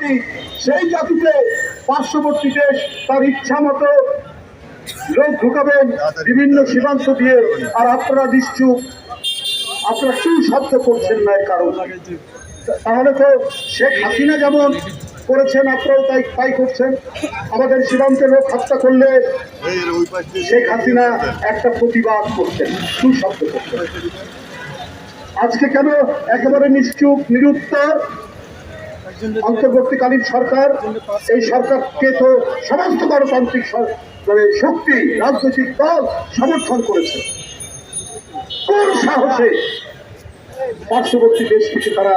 জাতি, সেই জাতিতে পার্শ্ববর্তী দেশ তার ইচ্ছা মতো লোক ঢুকাবেন বিভিন্ন সীমান্ত দিয়ে, আর আপনারা নিশ্চুপ, আপনারা কি শব্দ করছেন না কারণ। তাহলে তো শেখ হাসিনা যেমন করেছেন, আপনারাও তাই তাই করছেন। আমাদের সীমান্তে লোক হত্যা করলে শেখ হাসিনা একটা প্রতিবাদ করতেন সুশব্দ করতেন আজকে কেন একেবারে নিশ্চুপ, নিরুত্তর? অন্তর্বর্তীকালীন সরকার, এই সরকারকে তো সমস্ত গণতান্ত্রিক মানে শক্তি, রাজনৈতিক দল সমর্থন করেছে কোন সাহসে পার্শ্ববর্তী দেশ থেকে তারা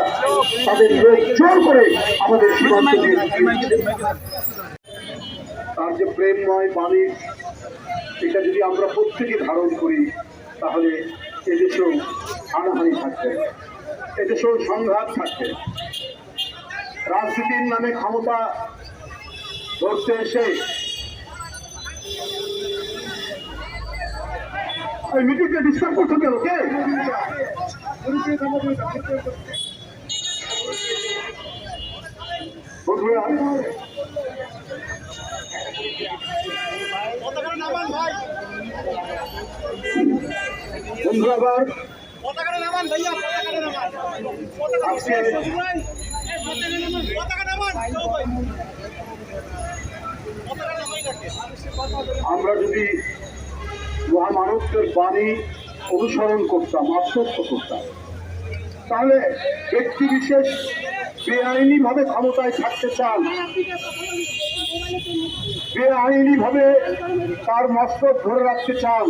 তাদের লোক জোর করে আমাদের সীমান্ত। তার যে প্রেমময় বাণী, এটা যদি আমরা প্রত্যেকে ধারণ করি, তাহলে এদেশেও হানাহানি থাকবে, এদেশেও সংঘাত থাকবে রাজনীতির নামে ক্ষমতা ধরতে এসে মিটিংটা ডিস্টার্ব করছ কেন? কে? বন্ধু আবার আজকে আমরা যদি মহামানবদের বাণী অনুসরণ করতাম, আত্মস্থ করতাম, তাহলে ব্যক্তি বিশেষ বেআইনি ভাবে ক্ষমতায় থাকতে চান। বেআইনি ভাবে তার মস্তক ধরে রাখতে চান।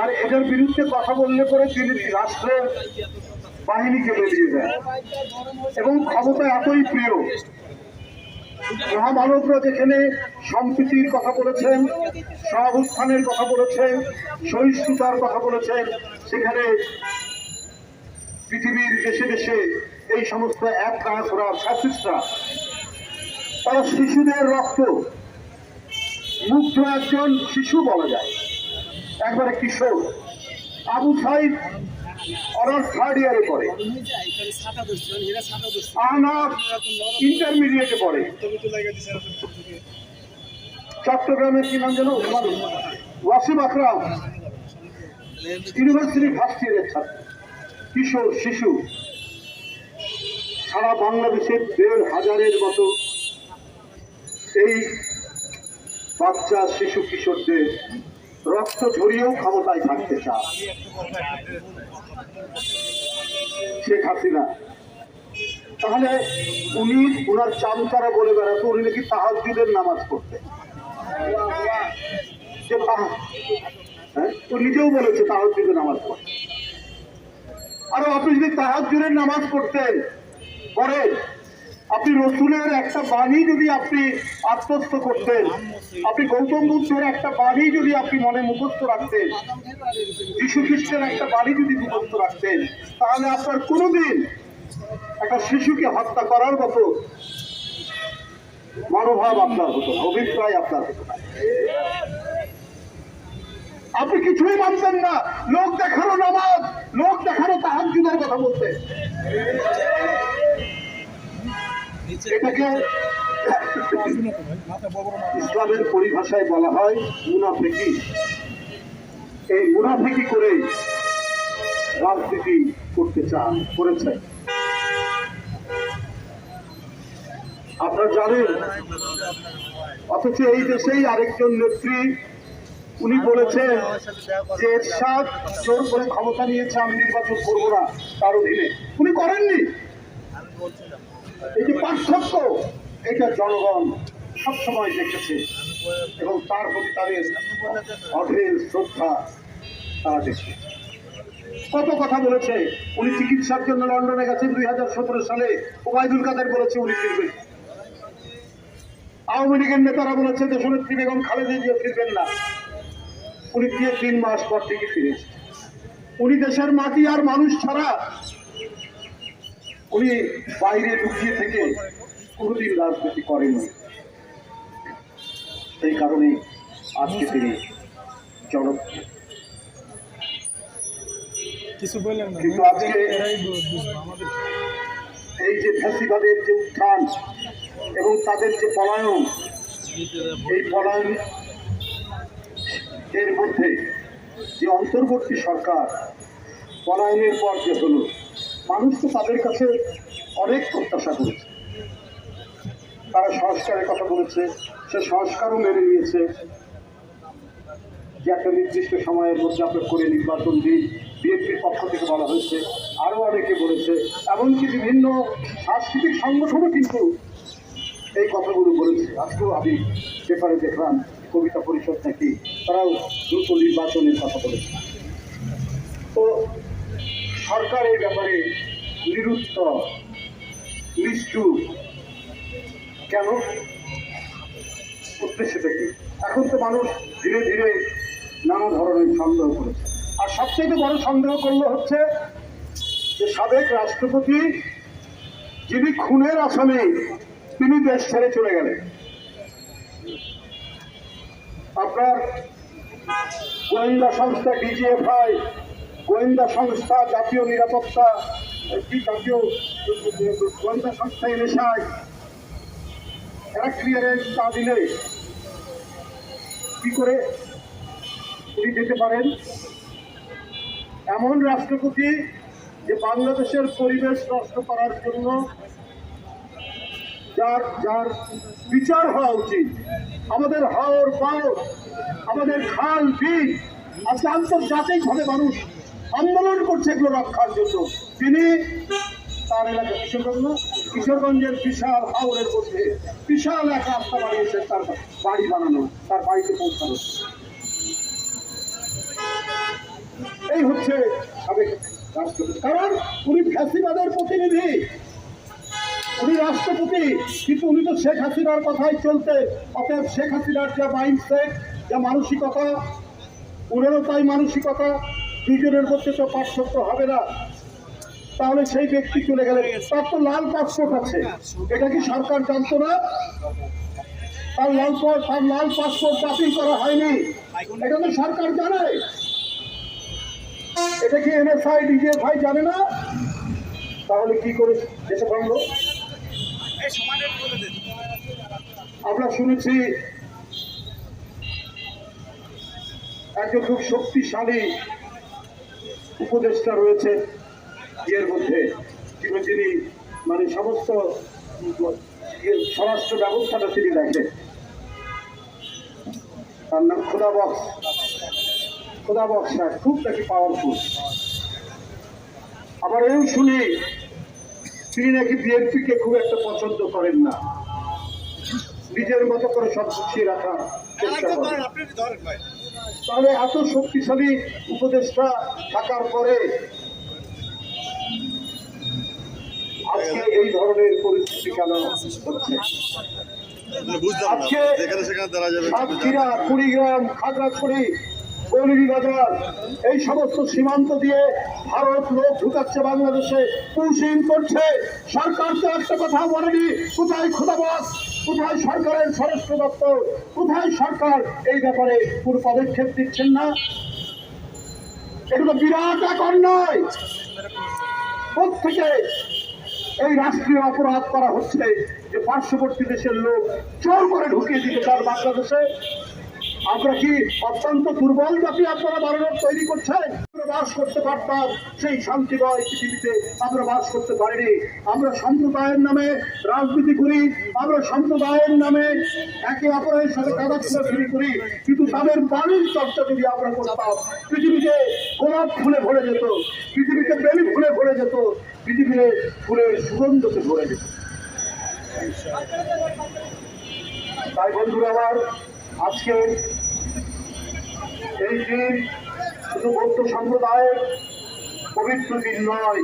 আর এটার বিরুদ্ধে কথা বললে পরে তিনি রাষ্ট্রের বাহিনীকে বেরিয়ে দেন এবং ক্ষমতা এতই প্রিয়, মহামানবরা যেখানে সম্প্রীতির কথা বলেছেন সহাবস্থানের কথা বলেছেন, সহিষ্ণুতার কথা বলেছেন, সেখানে পৃথিবীর দেশে দেশে এই সমস্ত এক কাঁকড়া ফ্যাসিস্টরা তারা শিশুদের রক্ত, মুগ্ধ একজন শিশু বলা যায়, একবারে কিশোর। আবু সাইদ অনার্স থার্ড ইয়ারে পড়ে। আহনাফ ইন্টারমিডিয়েটে পড়ে। চট্টগ্রামের কি নাম যেন? ওয়াসিম আকরাম। ইউনিভার্সিটি ফার্স্ট ইয়ারের ছাত্র। কিশোর, শিশু। সারা বাংলাদেশের দেড় হাজারের মতো এই বাচ্চা, শিশু, কিশোরদের রক্ত ঝরিয়েও ক্ষমতায় থাকতে চায় শেখ হাসিনা। তাহলে উনি ওনার চামচারা বলে বেড়াতো, উনি নাকি তাহাজুদের নামাজ পড়তেন। যে তাহা- হ্যাঁ? নিজেও বলেছে তাহাজুদের নামাজ পড়তে। আর আপনি যদি তাহাজুদের নামাজ পড়তেন পড়েন আপনি রসুলের একটা বাণী যদি আপনি আত্মস্থ করতেন, আপনি গৌতম বুদ্ধের একটা বাণী যদি আপনি মনে মুখস্থ রাখতেন, যীশু খ্রিস্টের একটা বাণী যদি মুখস্থ রাখতেন, তাহলে আপনার কোনোদিন একটা শিশুকে হত্যা করার মতো মনোভাব আপনার হতো না, অভিপ্রায় আপনার হতো না। আপনি কিছুই মানতেন না, লোক দেখানো নামাজ, লোক দেখানো তাহাজুদের কথা বলতেন। ইসলামের পরিভাষায় বলা হয় মুনাফেকি। এই মুনাফেকি করে রাজনীতি করতে চান করেছে আপনারা জানেন, অথচ এই দেশেই আরেকজন নেত্রী, উনি বলেছেন যে এরশাদ জোর করে ক্ষমতা নিয়েছে, আমি নির্বাচন করব না তার অধীনে। উনি করেননি। এই পার্থক্য, এটা জনগণ সবসময় দেখেছে এবং তার প্রতি তাদের অঢেল শ্রদ্ধা তারা দেখে কত কথা বলেছে, উনি চিকিৎসার জন্য লন্ডনে গেছেন দুই হাজার সতেরো সালে, ওবায়দুল কাদের বলেছে উনি ফিরবেন। আওয়ামী লীগের নেতারা বলেছে, দেশনেত্রী বেগম খালেদা জিয়া ফিরবেন না। উনি গিয়ে তিন মাস পর থেকে ফিরেছে উনি দেশের মাটি আর মানুষ ছাড়া উনি বাইরে লুকিয়ে থেকে কোনোদিন রাজনীতি করেননি। সেই কারণে আজকে তিনি জনপ্রিয় কিছু বললেন কিন্তু আজকে এই যে ফ্যাসিবাদের যে উত্থান এবং তাদের যে পলায়ন এই পলায়ন এর মধ্যে যে অন্তর্বর্তী সরকার পলায়নের পর যে হলো মানুষ তো তাদের কাছে অনেক প্রত্যাশা করেছে। তারা সংস্কারের কথা বলেছে, সে সংস্কারও মেনে নিয়েছে যে একটা নির্দিষ্ট সময়ের মধ্যে করে নির্বাচন দিন, বিএনপির পক্ষ থেকে বলা হয়েছে আরও অনেকে বলেছে, এমনকি বিভিন্ন সাংস্কৃতিক সংগঠনও কিন্তু এই কথাগুলো বলেছে। আজকেও আমি পেপারে দেখলাম, কবিতা পরিষদ নাকি তারাও দ্রুত নির্বাচনের কথা বলেছে। তো সরকার এই ব্যাপারে নিরুত্তর নিষ্ঠুর। কেন? উদ্দেশ্যটা কি? এখন তো মানুষ ধীরে ধীরে নানা ধরনের সন্দেহ করেছে। আর সবচেয়ে বড় সন্দেহ করল হচ্ছে যে সাবেক রাষ্ট্রপতি, যিনি খুনের আসামে, তিনি দেশ ছেড়ে চলে গেলেন। আপনার গোয়েন্দা সংস্থা ডিজিএফআই গোয়েন্দা সংস্থা জাতীয় নিরাপত্তা কি জাতীয় গোয়েন্দা সংস্থা এনএসআই এরা ক্লিয়ারেন্স না দিলে কি করে উনি যেতে পারেন? এমন রাষ্ট্রপতি যে বাংলাদেশের পরিবেশ নষ্ট করার জন্য যার যার বিচার হওয়া উচিত। আমাদের হাওর পাও আমাদের খাল, বিল, আজকে আন্তর্জাতিকভাবে মানুষ আন্দোলন করছে এগুলো রক্ষার জন্য। তিনি তার এলাকা কিশোরগঞ্জ, কিশোরগঞ্জের বিশাল হাওরের মধ্যে বিশাল এক রাস্তা বানিয়েছেন তার বাড়ি বানানো, তার বাড়িতে পৌঁছানো। এই হচ্ছে কারণ উনি ফ্যাসিবাদের প্রতিনিধি। উনি রাষ্ট্রপতি, কিন্তু উনি তো শেখ হাসিনার কথাই চলতে। অতএব শেখ হাসিনার যা মাইন্ডসেট যা মানসিকতা উনারও তাই মানসিকতা। দুজনের মধ্যে তো পার্থক্য হবে না। তাহলে সেই ব্যক্তি চলে গেলেন। তার তো লাল পাসপোর্ট আছে। এটা কি সরকার জানতো না? তার লাল তার লাল পাসপোর্ট বাতিল করা হয়নি। এটা তো সরকার জানে। এটা কি এনএসআই ডিজিএফআই জানে না? তাহলে কি করে বলে দেন আমরা শুনেছি একজন খুব শক্তিশালী উপদেষ্টা রয়েছে এর মধ্যে। যিনি মানে সমস্ত স্বরাষ্ট্র ব্যবস্থাটা তিনি দেখেন। তার নাম খোদা বক্স। খোদা বক্স সাহেব খুব নাকি পাওয়ারফুল আবার এও শুনি তিনি নাকি বিএনপিকে খুব একটা পছন্দ করেন না। নিজের মতো করে সব গুছিয়ে রাখার চেষ্টা করেন। তাহলে এত শক্তিশালী উপদেষ্টা থাকার পরে আজকে এই ধরনের পরিস্থিতি কেন হচ্ছে? আজকে সাতক্ষীরা কুড়িগ্রাম খাগড়াছড়ি বাজার এই সমস্ত সীমান্ত দিয়ে ভারত লোক ঢুকাচ্ছে বাংলাদেশে পুশিং করছে। সরকার তো একটা কথা বলেনি কোথায় খোদাবাস কোথায় সরকারের স্বরাষ্ট্র দপ্তর? কোথায় সরকার? এই ব্যাপারে কোনো পদক্ষেপ দিচ্ছেন না। এগুলো বিরাট এক অন্যায় প্রত্যেকে এই রাষ্ট্রীয় অপরাধ করা হচ্ছে যে পার্শ্ববর্তী দেশের লোক জোর করে ঢুকিয়ে দিতে চান বাংলাদেশে। আমরা কি অত্যন্ত দুর্বল জাতি আপনারা বারবার তৈরি করছেন? বাস করতে পারতাম, সেই শান্তিময় পৃথিবীতে আমরা বাস করতে পারিনি। আমরা সম্প্রদায়ের নামে রাজনীতি করি, আমরা সম্প্রদায়ের নামে একে অপরের সাথে কাদাছিলাছড়ি করি, কিন্তু তাদের বাণীর চর্চা যদি আমরা করতাম, পৃথিবীতে গোলাপ ফুলে ভরে যেত, পৃথিবীতে বেলি ফুলে ভরে যেত, পৃথিবীতে ফুলের সুগন্ধতে ভরে যেত। তাই বন্ধুরা আমার আজকে এই দিন শুধু বৌদ্ধ সম্প্রদায়ের পবিত্র দিন নয়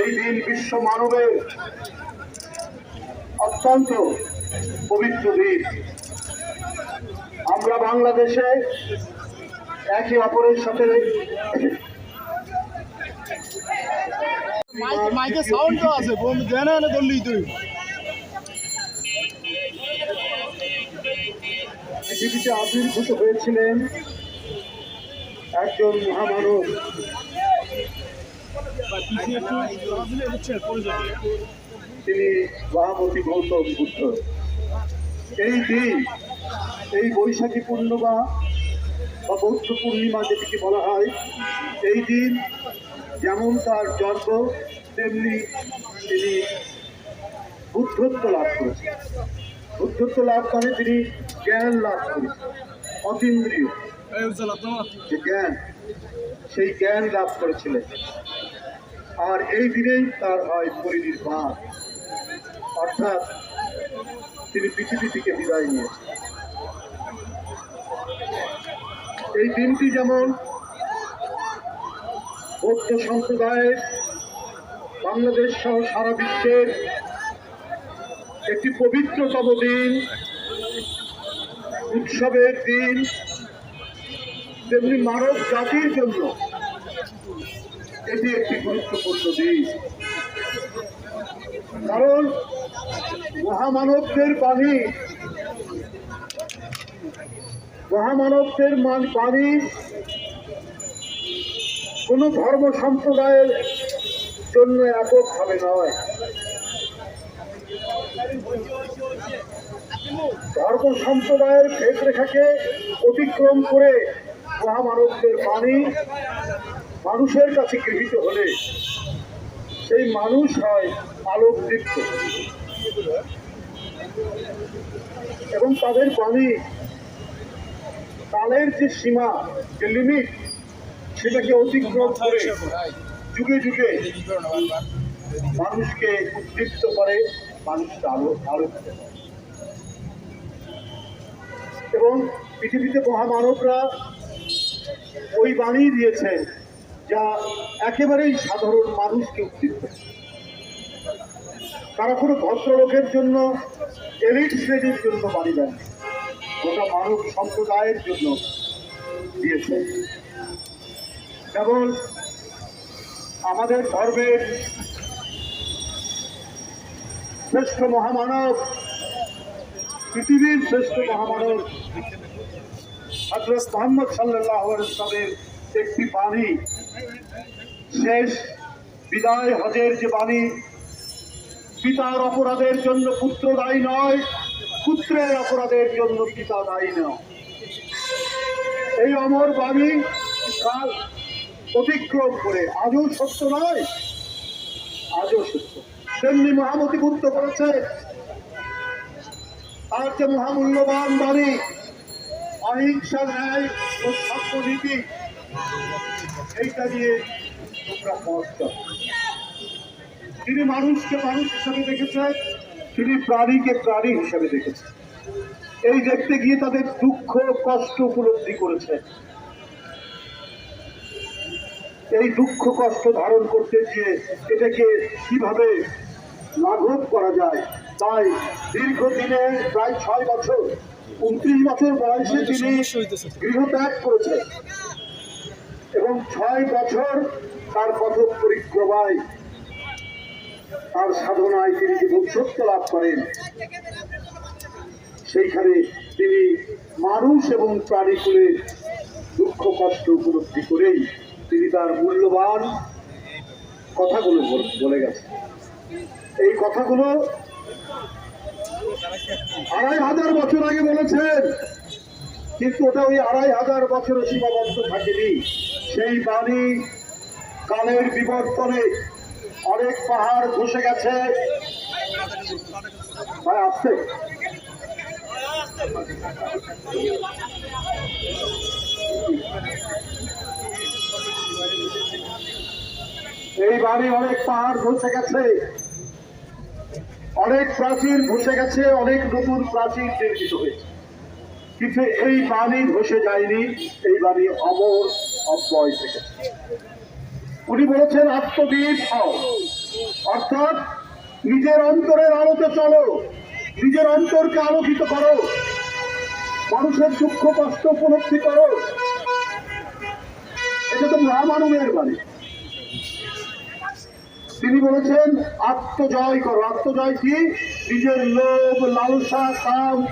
এই দিন বিশ্ব মানবের অত্যন্ত পবিত্র দিন। আমরা বাংলাদেশে একে অপরের সাথে মাইকে সাউন্ড তো আছে বোম দেনা না ধরলি তুই। পৃথিবীতে আবির্ভূত হয়েছিলেন। একজন মহামানব। তিনি মহামতি গৌতম বুদ্ধ। এই দিন, এই বৈশাখী পূর্ণিমা বা বৌদ্ধ পূর্ণিমা যেটিকে বলা হয়, এই দিন যেমন তার জন্ম, তেমনি তিনি বুদ্ধত্ব লাভ করেছেন। বুদ্ধত্ব লাভ করে তিনি জ্ঞান লাভ করেছেন, অতীন্দ্রিয়। জ্ঞান, সেই জ্ঞান লাভ করেছিলেন। আর এই দিনেই তার হয় পরিনির্বাণ। অর্থাৎ তিনি পৃথিবী থেকে বিদায় নিয়েছেন। এই দিনটি যেমন বৌদ্ধ সম্প্রদায়ের বাংলাদেশ সহ সারা বিশ্বের একটি পবিত্রতম দিন, উৎসবের দিন তেমনি মানব জাতির জন্য এটি একটি গুরুত্বপূর্ণ দিন কারণ মহামানবদের বাণী, মহামানবদের মান বাণী কোন ধর্ম সম্প্রদায়ের জন্য এককভাবে নয়। ধর্ম সম্প্রদায়ের রেখাকে অতিক্রম করে মহামানবদের বাণী মানুষের কাছে গৃহীত হলে সেই মানুষ হয় আলোকদীপ্ত। এবং তাদের বাণী কালের যে সীমা, যে লিমিট সেটাকে অতিক্রম করে যুগে যুগে মানুষকে উদ্দীপ্ত করে, মানুষকে আলো আলোক এবং পৃথিবীতে মহামানবরা ওই বাণী দিয়েছেন যা একেবারেই সাধারণ মানুষকে উদ্দীপ্ত। তারা কোনো ভদ্রলোকের জন্য, এলিট শ্রেণির জন্য বাণী দেন গোটা মানব সম্প্রদায়ের জন্য দিয়েছেন যেমন আমাদের ধর্মের শ্রেষ্ঠ মহামানব, পৃথিবীর শ্রেষ্ঠ মহামানব একটি বাণী। শেষ বিদায় হজের যে বাণী, পিতার অপরাধের জন্য পুত্র দায়ী নয়, পুত্রের অপরাধের জন্য পিতা দায়ী নয়। এই অমর বাণী কাল অতিক্রম করে, আজও সত্য নয়, আজও সত্য। তেমনি মহামতি বুদ্ধ করেছে। আর যে মহামূল্যবান বাণী অহিংসা ন্যায় ও সত্যনীতি এইটা দিয়ে তোমরা পথ তিনি মানুষকে মানুষ হিসাবে দেখেছেন তিনি প্রাণীকে প্রাণী হিসাবে দেখেছেন এই দেখতে গিয়ে তাদের দুঃখ, কষ্ট উপলব্ধি করেছেন এই দুঃখ, কষ্ট ধারণ করতে গিয়ে এটাকে কীভাবে লাঘব করা যায়, তাই দীর্ঘদিনে প্রায় ছয় বছর উনত্রিশ বছর বয়সে তিনি গৃহত্যাগ করেছেন। এবং ছয় বছর তার পথ পরিক্রমায় তার সাধনায় তিনি বৈশত্ব লাভ করেন সেইখানে তিনি মানুষ এবং প্রাণীকুলের দুঃখ কষ্ট উপলব্ধি করেই তিনি তার মূল্যবান কথাগুলো বলে গেছেন। এই কথাগুলো আড়াই হাজার বছর আগে বলেছেন, কিন্তু ওটা ওই আড়াই হাজার বছরে সীমাবদ্ধ থাকেনি। সেই বাণী কালের বিবর্তনে অনেক পাহাড় ধসে গেছে। ভাই, আসছে। এই বাড়ি অনেক পাহাড় ধসে গেছে। অনেক প্রাচীর ধসে গেছে, অনেক নতুন প্রাচীর নির্মিত হয়েছে। কিন্তু এই বাণী ধসে যায়নি, এই বাণী অমর অব্যয় থেকে। উনি বলেছেন, আত্মদীপ হও। অর্থাৎ নিজের অন্তরের আলোতে চলো, নিজের অন্তরকে আলোকিত করো, মানুষের দুঃখ, কষ্ট উপলব্ধি করো। এটা তো মহামানবের বাণী। তিনি বলেছেন আত্মজয় করো। আত্মজয় কি? নিজের লোভ লালসা কাম।